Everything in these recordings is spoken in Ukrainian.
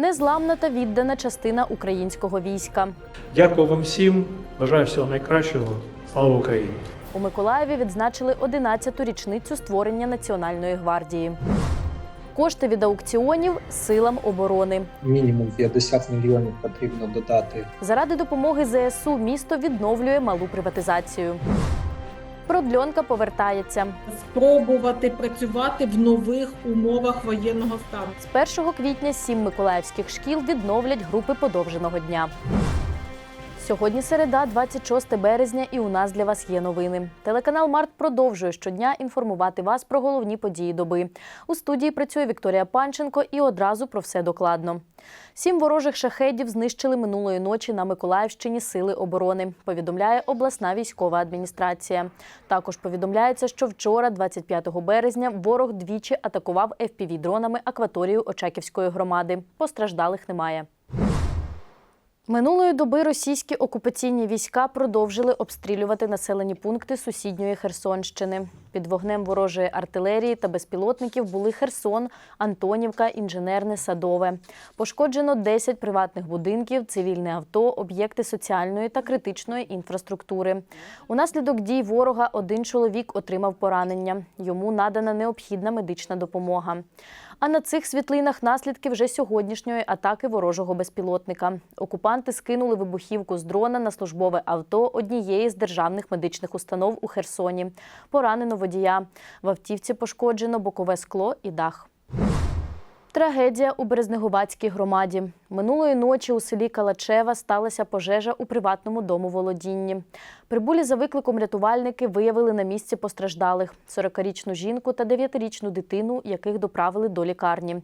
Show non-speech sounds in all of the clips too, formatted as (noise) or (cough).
незламна та віддана частина українського війська. Дякую вам всім. Бажаю всього найкращого. Слава Україні! У Миколаєві відзначили 11-ту річницю створення Національної гвардії. Кошти від аукціонів силам оборони. мінімум 50 мільйонів потрібно додати Заради допомоги ЗСУ місто відновлює малу приватизацію. Продльонка повертається. спробувати працювати в нових умовах воєнного стану. З 1 квітня сім миколаївських шкіл відновлять групи подовженого дня. Сьогодні середа, 26 березня, і у нас для вас є новини. Телеканал Март продовжує щодня інформувати вас про головні події доби. У студії працює Вікторія Панченко і одразу про все докладно. Сім ворожих шахедів знищили минулої ночі на Миколаївщині сили оборони. Повідомляє обласна військова адміністрація. Також повідомляється, що вчора, 25 березня, ворог двічі атакував fpv дронами акваторію Очаківської громади. Постраждалих немає. Минулої доби російські окупаційні війська продовжили обстрілювати населені пункти сусідньої Херсонщини. Під вогнем ворожої артилерії та безпілотників були Херсон, Антонівка, Інженерне, Садове. Пошкоджено 10 приватних будинків, цивільне авто, об'єкти соціальної та критичної інфраструктури. Унаслідок дій ворога один чоловік отримав поранення. Йому надана необхідна медична допомога. А на цих світлинах наслідки вже сьогоднішньої атаки ворожого безпілотника. Окупанти скинули вибухівку з дрона на службове авто однієї з державних медичних установ у Херсоні. Поранено водія. В автівці пошкоджено бокове скло і дах. Трагедія у Березнегубацькій громаді. Минулої ночі у селі Калачева сталася пожежа у приватному дому володінні. Прибулі за викликом рятувальники виявили на місці постраждалих 40-річну жінку та 9-річну дитину, яких доправили до лікарні.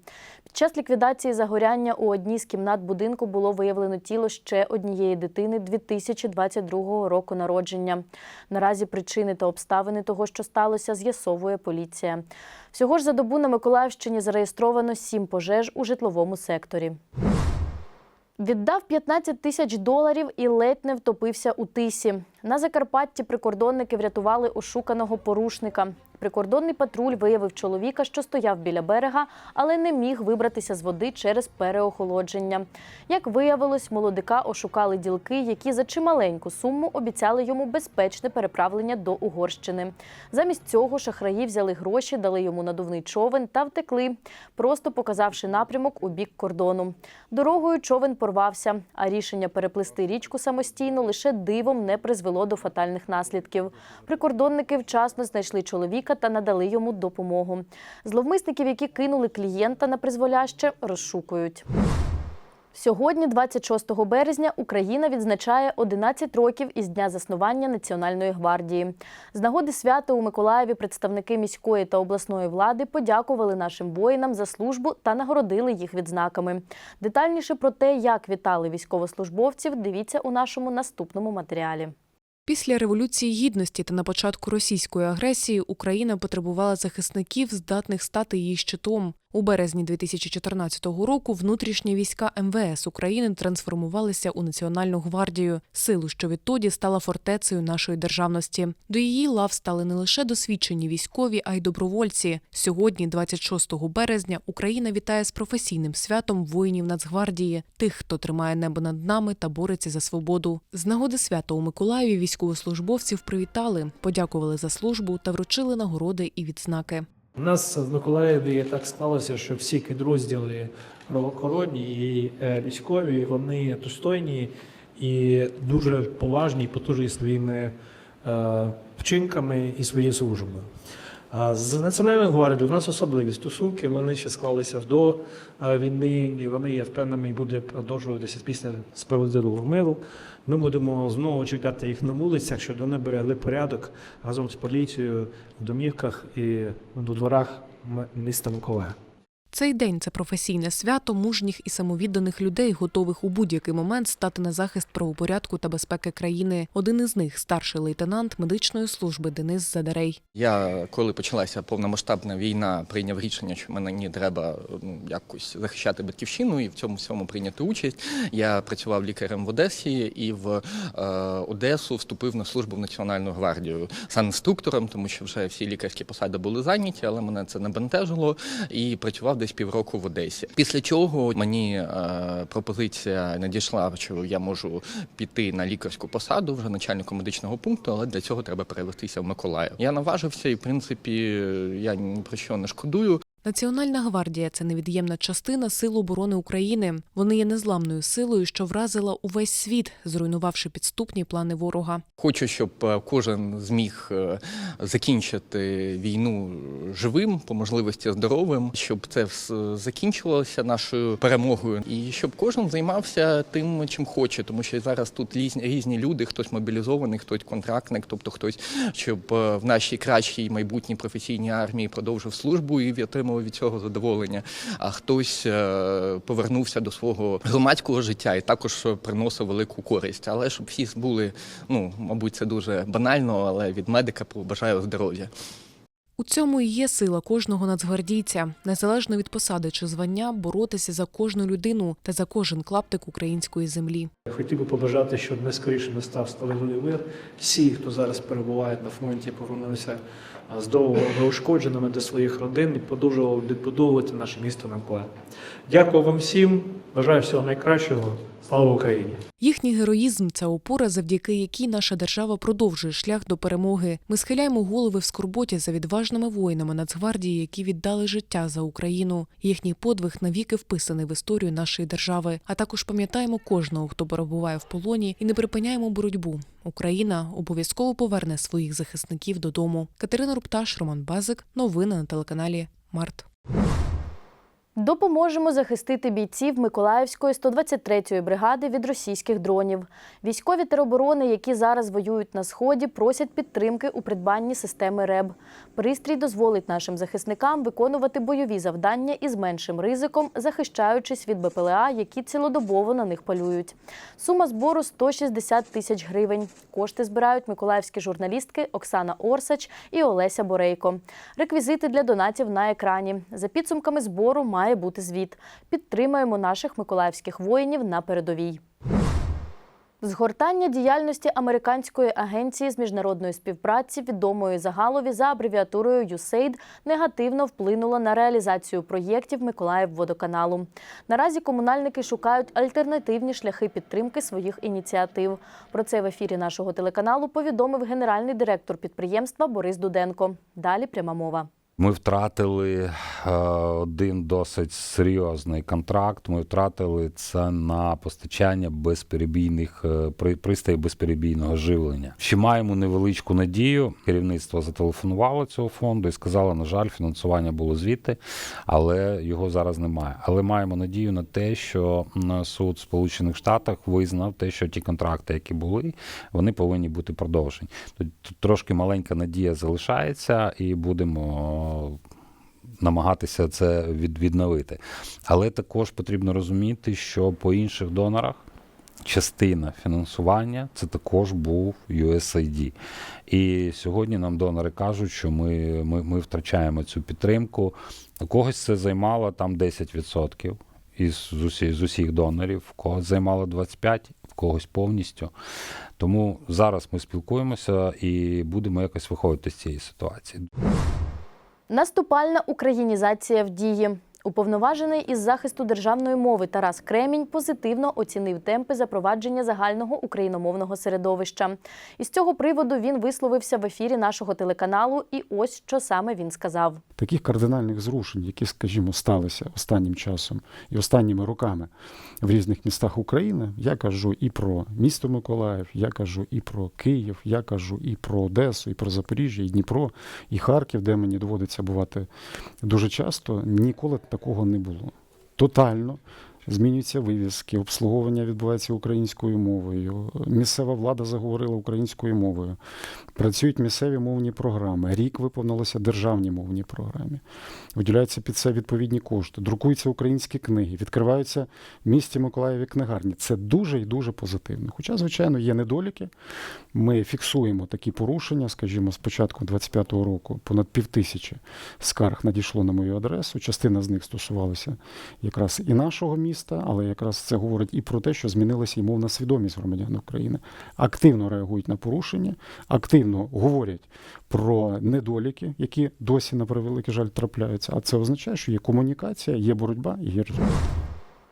Під час ліквідації загоряння у одній з кімнат будинку було виявлено тіло ще однієї дитини 2022 року народження. Наразі причини та обставини того, що сталося, з'ясовує поліція. Всього ж за добу на Миколаївщині зареєстровано сім пожеж у житловому секторі. Віддав 15 тисяч доларів і ледь не втопився у тисі. На Закарпатті прикордонники врятували ошуканого порушника. Прикордонний патруль виявив чоловіка, що стояв біля берега, але не міг вибратися з води через переохолодження. Як виявилось, молодика ошукали ділки, які за чималеньку суму обіцяли йому безпечне переправлення до Угорщини. Замість цього шахраї взяли гроші, дали йому надувний човен та втекли, просто показавши напрямок у бік кордону. Дорогою човен порвався, а рішення переплисти річку самостійно лише дивом не призвело до фатальних наслідків. Прикордонники вчасно знайшли чоловіка та надали йому допомогу. Зловмисників, які кинули клієнта на призволяще, розшукують. Сьогодні, 26 березня, Україна відзначає 11 років із дня заснування Національної гвардії. З нагоди свята у Миколаєві представники міської та обласної влади подякували нашим воїнам за службу та нагородили їх відзнаками. Детальніше про те, як вітали військовослужбовців, дивіться у нашому наступному матеріалі. Після революції гідності та на початку російської агресії Україна потребувала захисників, здатних стати її щитом. У березні 2014 року внутрішні війська МВС України трансформувалися у Національну гвардію, силу, що відтоді стала фортецею нашої державності. До її лав стали не лише досвідчені військові, а й добровольці. Сьогодні, 26 березня, Україна вітає з професійним святом воїнів Нацгвардії, тих, хто тримає небо над нами та бореться за свободу. З нагоди свята у Миколаєві військовослужбовців привітали, подякували за службу та вручили нагороди і відзнаки. У нас в Миколаєві так сталося, що всі підрозділи правоохоронні і е, військові вони достойні і дуже поважні, потужні своїми е, вчинками і своєю службою. З Національною гвардією у нас особливі стосунки. Вони ще склалися до війни, і вони, я впевнений, буде продовжуватися після справедливого миру. Ми будемо знову чекати їх на вулицях, щоб вони берегли порядок разом з поліцією в домівках і до дворах міста Миколаєва. Цей день це професійне свято мужніх і самовідданих людей, готових у будь-який момент стати на захист правопорядку та безпеки країни. Один із них старший лейтенант медичної служби Денис Задарей. Я, коли почалася повномасштабна війна, прийняв рішення, що мені треба ну, якось захищати батьківщину і в цьому всьому прийняти участь. Я працював лікарем в Одесі і в е, Одесу вступив на службу в Національну гвардію санінструктором, тому що вже всі лікарські посади були зайняті, але мене це не бентежило і працював десь півроку в Одесі. Після чого мені е, пропозиція надійшла, що я можу піти на лікарську посаду вже начальником медичного пункту, але для цього треба перевестися в Миколаїв. Я наважився, і в принципі я ні про що не шкодую. Національна гвардія це невід'ємна частина Сил оборони України. Вони є незламною силою, що вразила увесь світ, зруйнувавши підступні плани ворога. Хочу, щоб е, кожен зміг е, закінчити війну живим, по можливості здоровим, щоб це закінчилося нашою перемогою, і щоб кожен займався тим, чим хоче, тому що зараз тут різні люди, хтось мобілізований, хтось контрактник, тобто хтось, щоб е, в нашій кращій майбутній професійній армії продовжив службу і отримав від цього задоволення. А хтось е, повернувся до свого громадського життя і також приносив велику користь. Але щоб всі були, ну мабуть, це дуже банально, але від медика побажаю здоров'я. У цьому і є сила кожного нацгвардійця, незалежно від посади чи звання, боротися за кожну людину та за кожен клаптик української землі. Хотів би побажати, щоб найскоріше настав справедливий мир. Всі, хто зараз перебувають на фронті, повернулися здорово неушкодженими до своїх родин і продовжували відбудовувати наше місто Миколаїв. Дякую вам всім. Бажаю всього найкращого. Слава Україні! Їхній героїзм це опора, завдяки якій наша держава продовжує шлях до перемоги. Ми схиляємо голови в скорботі за відважними воїнами Нацгвардії, які віддали життя за Україну. Їхній подвиг навіки вписаний в історію нашої держави. А також пам'ятаємо кожного, хто перебуває в полоні, і не припиняємо боротьбу. Україна обов'язково поверне своїх захисників додому. Катерина Рупташ, Роман Базик. Новини на телеканалі Март. Допоможемо захистити бійців Миколаївської 123-ї бригади від російських дронів. Військові тероборони, які зараз воюють на сході, просять підтримки у придбанні системи РЕБ. Пристрій дозволить нашим захисникам виконувати бойові завдання із меншим ризиком, захищаючись від БПЛА, які цілодобово на них полюють. Сума збору 160 тисяч гривень. Кошти збирають миколаївські журналістки Оксана Орсач і Олеся Борейко. Реквізити для донатів на екрані. За підсумками збору має бути звіт. Підтримаємо наших миколаївських воїнів на передовій. Згортання діяльності американської агенції з міжнародної співпраці, відомої загалові за абревіатурою USAID, негативно вплинуло на реалізацію проєктів Миколаївводоканалу. Наразі комунальники шукають альтернативні шляхи підтримки своїх ініціатив. Про це в ефірі нашого телеканалу повідомив генеральний директор підприємства Борис Дуденко. Далі пряма мова. Ми втратили е, один досить серйозний контракт. Ми втратили це на постачання безперебійних е, при- пристроїв безперебійного живлення. Ще маємо невеличку надію. Керівництво зателефонувало цього фонду і сказало, на жаль, фінансування було звідти, але його зараз немає. Але маємо надію на те, що суд в Сполучених Штатах визнав те, що ті контракти, які були, вони повинні бути продовжені. Тут трошки маленька надія залишається, і будемо намагатися це від, відновити. Але також потрібно розуміти, що по інших донорах частина фінансування це також був USAID. І сьогодні нам донори кажуть, що ми, ми, ми втрачаємо цю підтримку. У когось це займало там 10% із з усіх, з усіх донорів, в когось займало 25%, в когось повністю. Тому зараз ми спілкуємося і будемо якось виходити з цієї ситуації. Наступальна українізація в дії. Уповноважений із захисту державної мови Тарас Кремінь позитивно оцінив темпи запровадження загального україномовного середовища. Із цього приводу він висловився в ефірі нашого телеканалу, і ось що саме він сказав. таких кардинальних зрушень, які, скажімо, сталися останнім часом і останніми роками в різних містах України. Я кажу і про місто Миколаїв, я кажу і про Київ, я кажу і про Одесу, і про Запоріжжя, і Дніпро, і Харків, де мені доводиться бувати дуже часто. Ніколи такого не було. Тотально. Змінюються вивіски, обслуговування відбувається українською мовою. Місцева влада заговорила українською мовою. Працюють місцеві мовні програми. Рік виповнилося державні мовні програми. Виділяються під це відповідні кошти. Друкуються українські книги, відкриваються в місті Миколаєві книгарні. Це дуже і дуже позитивно. Хоча, звичайно, є недоліки. Ми фіксуємо такі порушення. Скажімо, з початку 25-го року понад півтисячі скарг надійшло на мою адресу. Частина з них стосувалася якраз і нашого міста. Міста, але якраз це говорить і про те, що змінилася і мовна свідомість громадян України. Активно реагують на порушення, активно говорять про недоліки, які досі на превеликий жаль трапляються. А це означає, що є комунікація, є боротьба і є результат.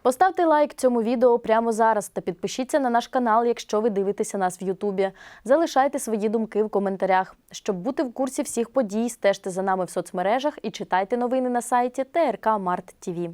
Поставте лайк цьому відео прямо зараз та підпишіться на наш канал, якщо ви дивитеся нас в Ютубі. Залишайте свої думки в коментарях. Щоб бути в курсі всіх подій, стежте за нами в соцмережах і читайте новини на сайті ТРК Март ТІВІ.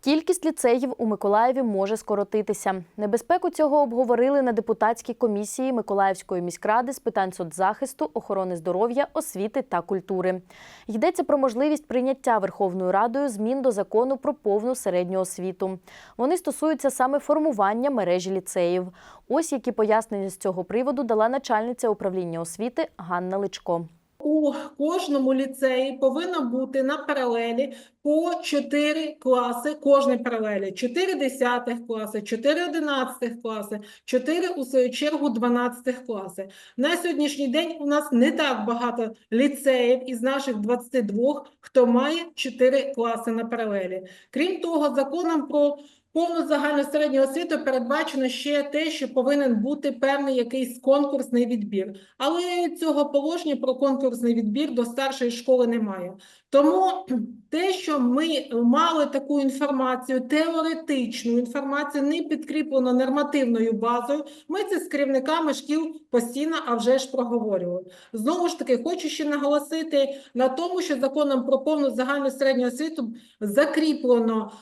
Кількість ліцеїв у Миколаєві може скоротитися. Небезпеку цього обговорили на депутатській комісії Миколаївської міськради з питань соцзахисту, охорони здоров'я, освіти та культури. Йдеться про можливість прийняття Верховною Радою змін до закону про повну середню освіту. Вони стосуються саме формування мережі ліцеїв. Ось які пояснення з цього приводу дала начальниця управління освіти Ганна Личко. У кожному ліцеї повинно бути на паралелі по 4 класи кожної паралелі. 4 10 класи, 4 11 класи, 4 у свою чергу 12 класи. На сьогоднішній день у нас не так багато ліцеїв із наших 22, хто має 4 класи на паралелі. Крім того, законом про Повну загальну середню освіту передбачено ще те, що повинен бути певний якийсь конкурсний відбір. Але цього положення про конкурсний відбір до старшої школи немає. Тому (clears throat) те, що ми мали таку інформацію, теоретичну інформацію, не підкріплено нормативною базою, ми це з керівниками шкіл постійно, а вже ж проговорювали. Знову ж таки, хочу ще наголосити на тому, що законом про повну загальну середню освіту закріплено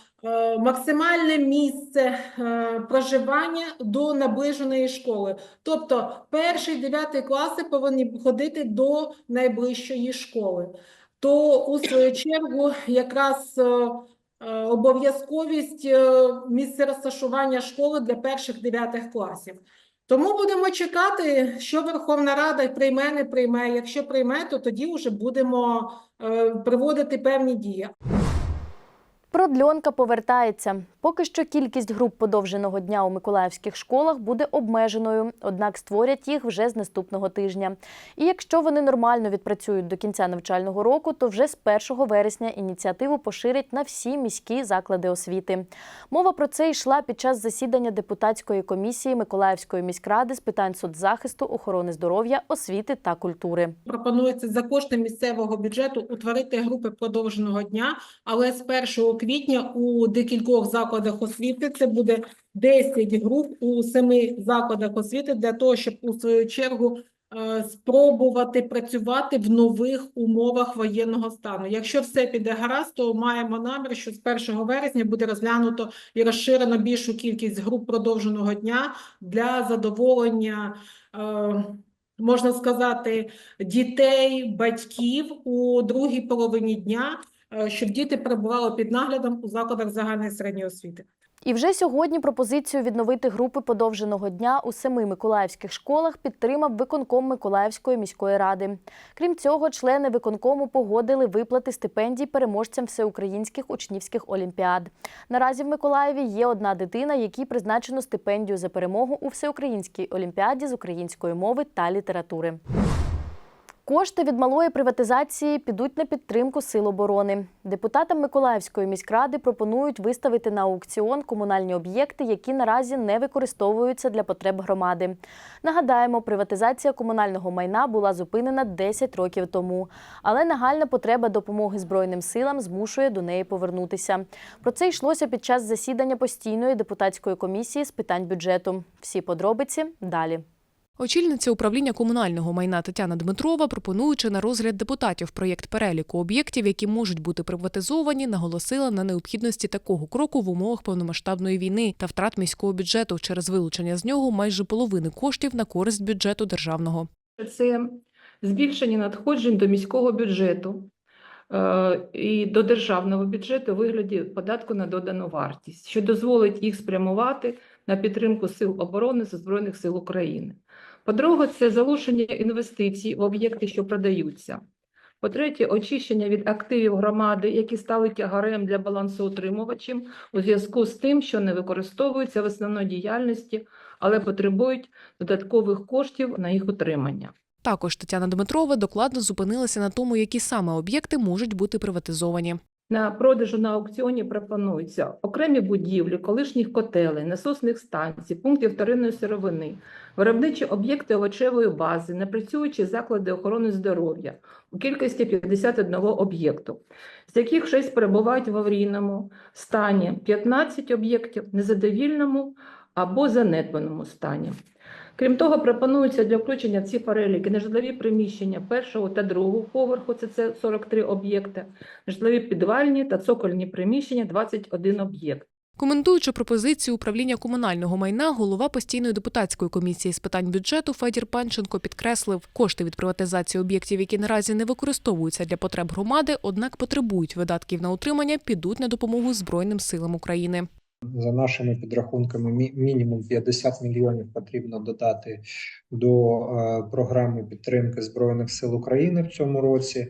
максимальне місце е, проживання до наближеної школи. Тобто перший дев'ятий класи повинні ходити до найближчої школи. То у свою чергу якраз е, е, обов'язковість е, місця розташування школи для перших дев'ятих класів. Тому будемо чекати, що Верховна Рада прийме, не прийме. Якщо прийме, то тоді вже будемо е, приводити певні дії. Продльонка повертається. Поки що кількість груп подовженого дня у миколаївських школах буде обмеженою, однак створять їх вже з наступного тижня. І якщо вони нормально відпрацюють до кінця навчального року, то вже з 1 вересня ініціативу поширять на всі міські заклади освіти. Мова про це йшла під час засідання депутатської комісії Миколаївської міськради з питань соцзахисту, охорони здоров'я, освіти та культури. Пропонується за кошти місцевого бюджету утворити групи продовженого дня, але з 1 квітня у декількох закладах освіти це буде 10 груп у семи закладах освіти для того, щоб у свою чергу е, спробувати працювати в нових умовах воєнного стану. Якщо все піде гаразд, то маємо намір, що з 1 вересня буде розглянуто і розширено більшу кількість груп продовженого дня для задоволення. е, Можна сказати, дітей, батьків у другій половині дня, щоб діти перебували під наглядом у закладах загальної середньої освіти. І вже сьогодні пропозицію відновити групи подовженого дня у семи миколаївських школах підтримав виконком Миколаївської міської ради. Крім цього, члени виконкому погодили виплати стипендій переможцям всеукраїнських учнівських олімпіад. Наразі в Миколаєві є одна дитина, якій призначено стипендію за перемогу у всеукраїнській олімпіаді з української мови та літератури. Кошти від малої приватизації підуть на підтримку сил оборони. Депутатам Миколаївської міськради пропонують виставити на аукціон комунальні об'єкти, які наразі не використовуються для потреб громади. Нагадаємо, приватизація комунального майна була зупинена 10 років тому, але нагальна потреба допомоги Збройним силам змушує до неї повернутися. Про це йшлося під час засідання постійної депутатської комісії з питань бюджету. Всі подробиці далі. Очільниця управління комунального майна Тетяна Дмитрова, пропонуючи на розгляд депутатів проєкт переліку об'єктів, які можуть бути приватизовані, наголосила на необхідності такого кроку в умовах повномасштабної війни та втрат міського бюджету через вилучення з нього майже половини коштів на користь бюджету державного. це збільшення надходжень до міського бюджету е, і до державного бюджету у вигляді податку на додану вартість, що дозволить їх спрямувати на підтримку сил оборони та Збройних сил України. По-друге, це залучення інвестицій в об'єкти, що продаються. По-третє, очищення від активів громади, які стали тягарем для балансоутримувачів у зв'язку з тим, що не використовуються в основній діяльності, але потребують додаткових коштів на їх утримання. Також Тетяна Дмитрова докладно зупинилася на тому, які саме об'єкти можуть бути приватизовані. На продажу на аукціоні пропонуються окремі будівлі, колишніх котелень, насосних станцій, пунктів вторинної сировини, виробничі об'єкти овочевої бази, непрацюючі заклади охорони здоров'я у кількості 51 об'єкту, з яких 6 перебувають в аварійному стані, 15 об'єктів незадовільному або занедбаному стані. Крім того, пропонується для включення в ці переліки нежитлові приміщення першого та другого поверху, це, це 43 об'єкти, нежитлові підвальні та цокольні приміщення 21 об'єкт. Коментуючи пропозицію управління комунального майна, голова постійної депутатської комісії з питань бюджету Федір Панченко підкреслив, кошти від приватизації об'єктів, які наразі не використовуються для потреб громади, однак потребують видатків на утримання, підуть на допомогу Збройним силам України. За нашими підрахунками, мінімум 50 мільйонів потрібно додати до е, програми підтримки Збройних сил України в цьому році.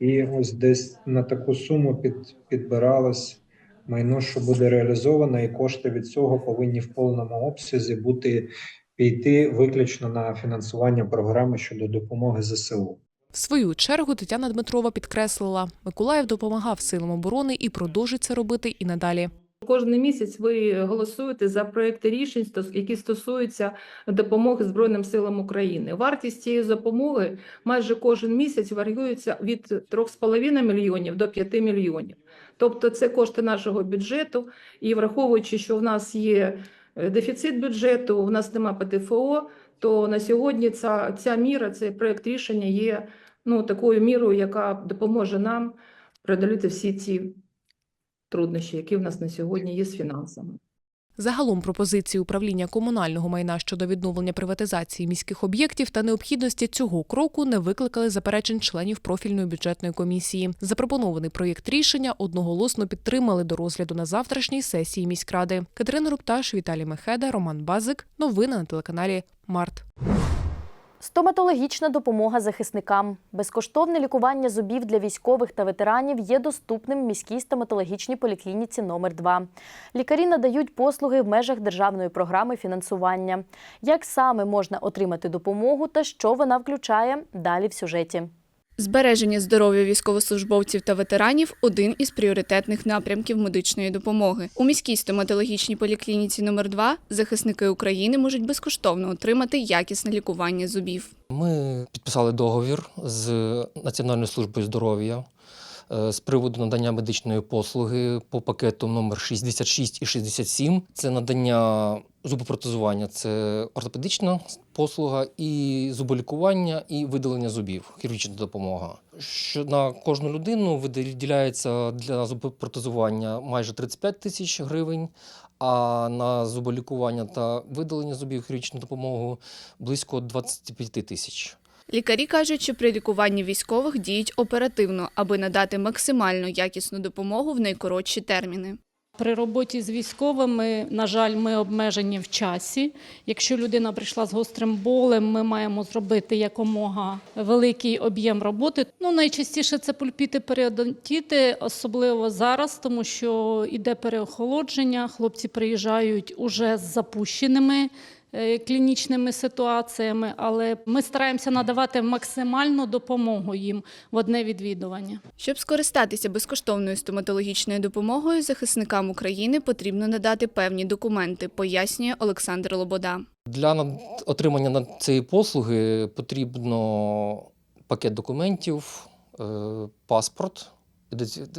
І ось десь на таку суму під, підбиралось майно, що буде реалізовано, і кошти від цього повинні в повному обсязі бути піти виключно на фінансування програми щодо допомоги ЗСУ. В свою чергу Тетяна Дмитрова підкреслила, Миколаїв допомагав силам оборони і продовжить це робити і надалі. Кожен місяць ви голосуєте за проекти рішень, які стосуються допомоги Збройним силам України. Вартість цієї допомоги майже кожен місяць варіюється від 3,5 мільйонів до 5 мільйонів. Тобто це кошти нашого бюджету. І враховуючи, що в нас є е, дефіцит бюджету, у нас немає ПТФО, то на сьогодні ця, ця міра, цей проект рішення є ну, такою мірою, яка допоможе нам преодоліти всі ці труднощі, які в нас на сьогодні є з фінансами. Загалом пропозиції управління комунального майна щодо відновлення приватизації міських об'єктів та необхідності цього кроку не викликали заперечень членів профільної бюджетної комісії. Запропонований проєкт рішення одноголосно підтримали до розгляду на завтрашній сесії міськради. Катерина Рупташ, Віталій Мехеда, Роман Базик. Новини на телеканалі Март. Стоматологічна допомога захисникам. Безкоштовне лікування зубів для військових та ветеранів є доступним в міській стоматологічній поліклініці номер 2 Лікарі надають послуги в межах державної програми фінансування. Як саме можна отримати допомогу та що вона включає? Далі в сюжеті. Збереження здоров'я військовослужбовців та ветеранів один із пріоритетних напрямків медичної допомоги. У міській стоматологічній поліклініці номер 2 захисники України можуть безкоштовно отримати якісне лікування зубів. Ми підписали договір з Національною службою здоров'я з приводу надання медичної послуги по пакету номер 66 і 67. Це надання зубопротезування, це ортопедична послуга, і зуболікування, і видалення зубів, хірургічна допомога. Що на кожну людину виділяється для зубопротезування майже 35 тисяч гривень, а на зуболікування та видалення зубів хірургічну допомогу близько 25 тисяч. Лікарі кажуть, що при лікуванні військових діють оперативно, аби надати максимально якісну допомогу в найкоротші терміни. При роботі з військовими, на жаль, ми обмежені в часі. Якщо людина прийшла з гострим болем, ми маємо зробити якомога великий об'єм роботи. Ну, найчастіше це пульпіти періодонтіти, особливо зараз, тому що іде переохолодження. Хлопці приїжджають уже з запущеними клінічними ситуаціями, але ми стараємося надавати максимальну допомогу їм в одне відвідування. Щоб скористатися безкоштовною стоматологічною допомогою захисникам України потрібно надати певні документи, пояснює Олександр Лобода. Для отримання цієї послуги потрібно пакет документів, е, паспорт,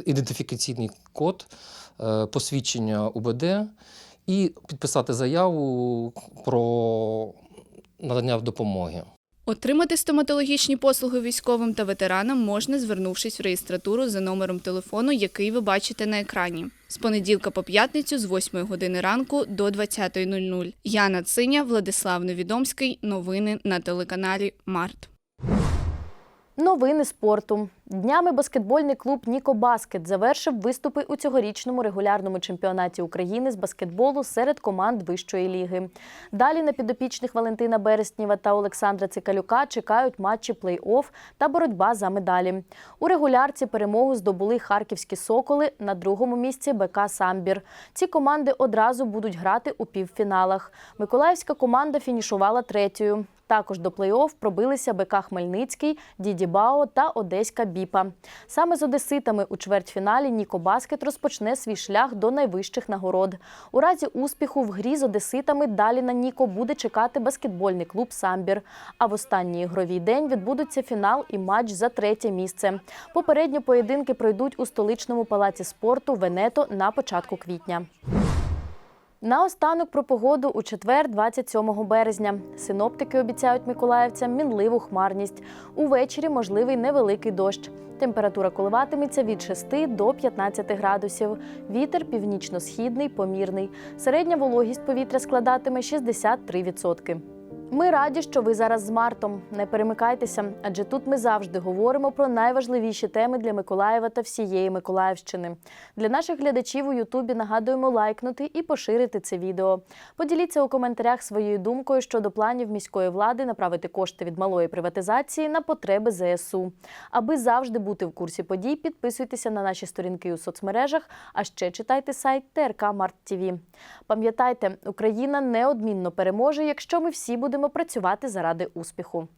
ідентифікаційний код, е, посвідчення УБД і підписати заяву про надання допомоги. Отримати стоматологічні послуги військовим та ветеранам можна, звернувшись в реєстратуру за номером телефону, який ви бачите на екрані. З понеділка по п'ятницю з 8 години ранку до 20.00. Яна Циня, Владислав Невідомський. Новини на телеканалі Март. Новини спорту. Днями баскетбольний клуб Ніко Баскет завершив виступи у цьогорічному регулярному чемпіонаті України з баскетболу серед команд вищої ліги. Далі на підопічних Валентина Береснєва та Олександра Цикалюка чекають матчі плей-офф та боротьба за медалі. У регулярці перемогу здобули харківські соколи на другому місці БК Самбір. Ці команди одразу будуть грати у півфіналах. Миколаївська команда фінішувала третьою. Також до плей-офф пробилися БК Хмельницький, Діді Бао та Одеська Біпа. Саме з одеситами у чвертьфіналі Ніко Баскет розпочне свій шлях до найвищих нагород. У разі успіху в грі з одеситами далі на Ніко буде чекати баскетбольний клуб Самбір. А в останній ігровій день відбудуться фінал і матч за третє місце. Попередньо поєдинки пройдуть у столичному палаці спорту Венето на початку квітня. Наостанок про погоду у четвер, 27 березня. Синоптики обіцяють миколаївцям мінливу хмарність. Увечері можливий невеликий дощ. Температура коливатиметься від 6 до 15 градусів. Вітер північно-східний, помірний. Середня вологість повітря складатиме 63%. Ми раді, що ви зараз з Мартом. Не перемикайтеся, адже тут ми завжди говоримо про найважливіші теми для Миколаєва та всієї Миколаївщини. Для наших глядачів у Ютубі нагадуємо лайкнути і поширити це відео. Поділіться у коментарях своєю думкою щодо планів міської влади направити кошти від малої приватизації на потреби ЗСУ. Аби завжди бути в курсі подій, підписуйтеся на наші сторінки у соцмережах, а ще читайте сайт ТРК Март ТВ. Пам'ятайте, Україна неодмінно переможе, якщо ми всі будемо працювати заради успіху.